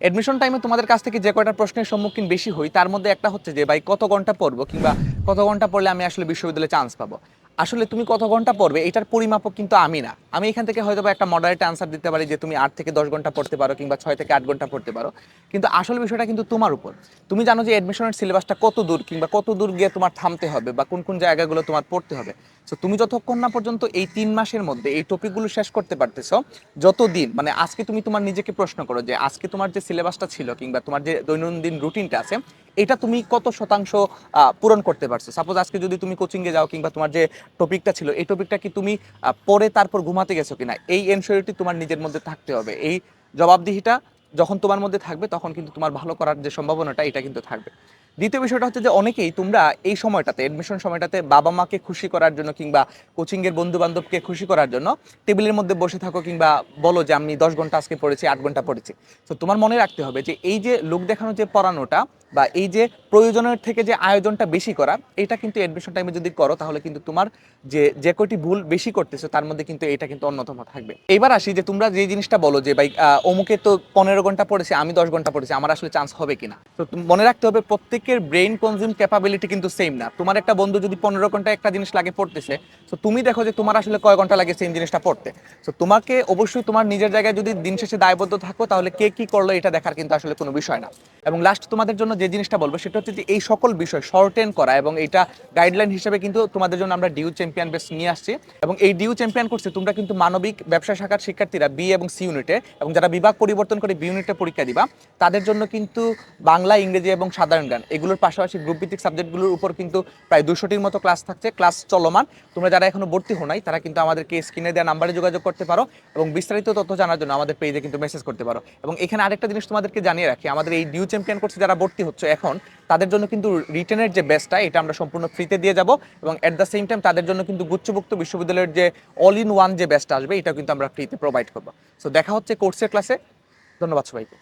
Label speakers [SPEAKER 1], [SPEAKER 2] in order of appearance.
[SPEAKER 1] Admission টাইমে তোমাদের কাছ থেকে যে কয়টা প্রশ্নের সম্মুখীন বেশি হই, তার মধ্যে একটা হচ্ছে যে, ভাই, কত ঘণ্টা পড়ব কিংবা কত ঘণ্টা পড়লে আমি আসলে বিশ্ববিদ্যালয়ে চান্স পাবো? আসলে তুমি কত ঘণ্টা পড়বে, এটার পরিমাপক কিন্তু আমি না। আমি এখান থেকে হয়তো একটা মডারেট আনসার দিতে পারি যে তুমি আট থেকে দশ ঘণ্টা পড়তে পারো কিংবা ছয় থেকে আট ঘণ্টা পড়তে পারো। কিন্তু আসল বিষয়টা কিন্তু তোমার উপর। তুমি জানো যে এডমিশনের সিলেবাসটা কত দূর কিংবা কত দূর গিয়ে তোমার থামতে হবে বা কোন কোন জায়গাগুলো তোমার পড়তে হবে। তো তুমি যতক্ষণ না পর্যন্ত এই তিন মাসের মধ্যে এই টপিকগুলো শেষ করতে পারতেছো, যতদিন মানে আজকে তুমি তোমার নিজেকে প্রশ্ন করো যে আজকে তোমার যে সিলেবাসটা ছিল কিংবা তোমার যে দৈনন্দিন রুটিনটা আছে এটা তুমি কত শতাংশ পূরণ করতে পারছ? সাপোজ আজকে যদি তুমি কোচিংয়ে যাও কিংবা তোমার যে টপিকটা ছিল, এই টপিকটা কি তুমি পরে তারপর ঘুমাতে গেছো কিনা? এই এনশিওরিটি তোমার নিজের মধ্যে থাকতে হবে। এই জবাবদিহিটা যখন তোমার মধ্যে থাকবে, তখন কিন্তু তোমার ভালো করার যে সম্ভাবনাটা, এটা কিন্তু থাকবে। দ্বিতীয় বিষয়টা হচ্ছে যে অনেকেই তোমরা এই সময়টাতে এডমিশন সময়টাতে বাবা মাকে খুশি করার জন্য কিংবা কোচিংয়ের বন্ধু বান্ধবকে খুশি করার জন্য টেবিলের মধ্যে বসে থাকো কিংবা বলো যে আমি দশ ঘণ্টা আজকে পড়েছি, আট ঘণ্টা পড়েছি। তো তোমার মনে রাখতে হবে যে এই যে লোক দেখানো যে পড়ানোটা বা এই যে প্রয়োজনের থেকে যে আয়োজনটা বেশি করা, এটা কিন্তু এডমিশন টাইমে যদি করো, তাহলে কিন্তু তোমার যে যে কয়টি ভুল বেশি করতেছো, তার মধ্যে কিন্তু এটা কিন্তু অন্যতম থাকবে। এবার আসি যে তোমরা যে জিনিসটা বলো যে, ভাই অমুকে তো পনেরো ঘণ্টা পড়েছে, আমি দশ ঘণ্টা পড়েছি, আমার আসলে চান্স হবে কিনা? তো মনে রাখতে হবে প্রত্যেকের ব্রেইন কনজিউম ক্যাপাবিলিটি কিন্তু সেম না। তোমার একটা বন্ধু যদি পনেরো ঘণ্টা একটা জিনিস লাগে পড়তেছে তো তুমি দেখো যে তোমার আসলে কয় ঘণ্টা লাগে সেম জিনিসটা পড়তে। তো তোমাকে অবশ্যই তোমার নিজের জায়গায় যদি দিন শেষে দায়বদ্ধ থাকো, তাহলে কে কি করল এটা দেখার কিন্তু আসলে কোনো বিষয় না। এবং লাস্ট তোমাদের জন্য যে জিনিসটা বলব, সেটা হচ্ছে যে এই সকল বিষয় শর্টেন করা এবং এটা গাইডলাইন হিসেবে কিন্তু তোমাদের জন্য আমরা ডিউ চ্যাম্পিয়ন বেস নিয়ে আসছি। এবং এই ডিউ চ্যাম্পিয়ন কোর্সে তোমরা কিন্তু মানবিক ব্যবসা শাখার শিক্ষার্থীরা বি এবং সি ইউনিটে এবং যারা বিভাগ পরিবর্তন করে বি ইউনিটে পরীক্ষা দিবা, তাদের জন্য কিন্তু বাংলা, ইংরেজি এবং সাধারণ জ্ঞান। এগুলোর পাশাপাশি গ্রুপ ভিত্তিক সাবজেক্টগুলোর উপর কিন্তু প্রায় দুশোটির মতো ক্লাস থাকছে। ক্লাস চলমান। তোমরা যারা এখনও ভর্তি হো নাই, তারা কিন্তু আমাদেরকে স্ক্রিনে দেওয়া নাম্বারে যোগাযোগ করতে পারো এবং বিস্তারিত তথ্য জানার জন্য আমাদের পেজে কিন্তু মেসেজ করতে পারো। এবং এখানে আরেকটা জিনিস তোমাদেরকে জানিয়ে রাখি, আমাদের এই ডিউ চ্যাম্পিয়ন কোর্সে যারা ভর্তি হচ্ছে এখন, তাদের জন্য কিন্তু রিটেনের যে বেস্টটা এটা আমরা সম্পূর্ণ ফ্রিতে দিয়ে যাব এবং অ্যাট দ্য সেম টাইম তাদের জন্য কিন্তু গুচ্ছভুক্ত বিশ্ববিদ্যালয়ের যে অল ইন ওয়ান যে বেস্ট আসবে এটা কিন্তু আমরা ফ্রিতে প্রোভাইড করব। সো দেখা হচ্ছে কোর্সের ক্লাসে ধন্যবাদ সবাইকে।